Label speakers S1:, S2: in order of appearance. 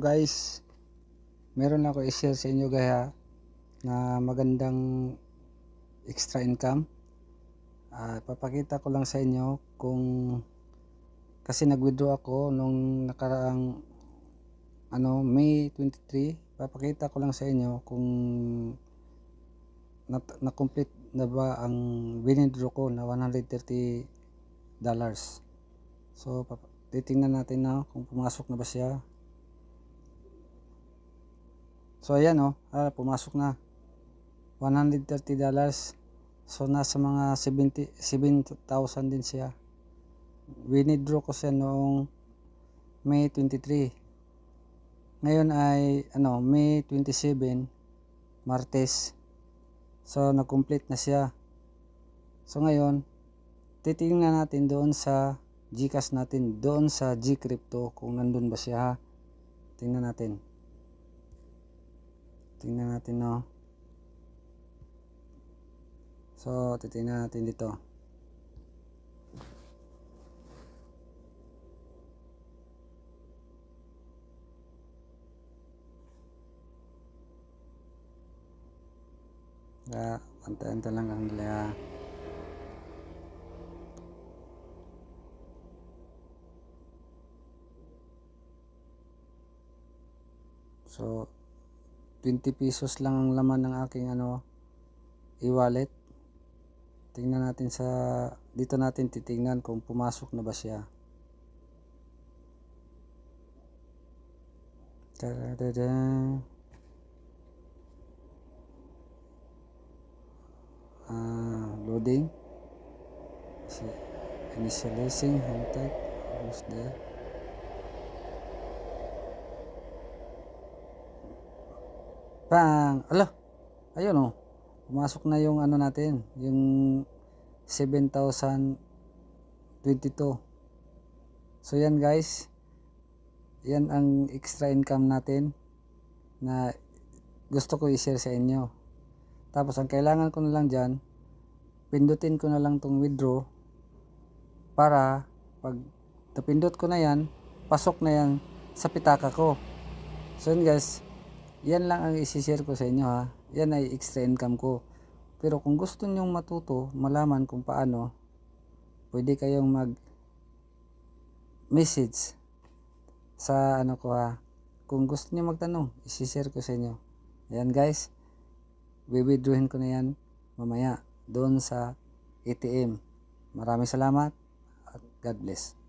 S1: Guys, meron ako i-share sa inyo gaya na magandang extra income. Ah, papakita ko lang sa inyo kung kasi nag-withdraw ako nung nakaraang ano May 23. Papakita ko lang sa inyo kung na, na-complete na ba ang withdraw ko na 130 dollars. So titingnan natin na kung pumasok na ba siya. So ayan oh, ah, pumasok na. 130 dollars. So nasa mga 70 7,000 din siya. Winidraw ko siya noong May 23. Ngayon ay ano, May 27, Martes. So na-complete na siya. So ngayon, titingnan natin doon sa Gcash natin, doon sa Gcrypto kung nandun ba siya. Tingnan natin. Tingnan natin no. So, titingnan natin dito. Kaya, antay-antay lang ang nila. So, 20 pesos lang ang laman ng aking ano, e-wallet. Tingnan natin sa, dito natin titingnan kung pumasok na ba siya. Tadada. Ah, loading. Initializing, type, who's there? Bang! Ala! Ayun oh. Pumasok na yung ano natin, yung 7,022. So yan guys. Yan ang extra income natin na gusto ko i-share sa inyo. Tapos ang kailangan ko na lang dyan, pindutin ko na lang tong withdraw para pag napindot ko na yan, pasok na yan sa pitaka ko. So yun guys, yan lang ang isi-share ko sa inyo ha. Yan ay extra income ko. Pero kung gusto nyong matuto, malaman kung paano, pwede kayong mag message sa ano ko ha. Kung gusto niyo magtanong, isi-share ko sa inyo. Yan guys, withdrawin ko na yan mamaya doon sa ATM. Maraming salamat at God bless.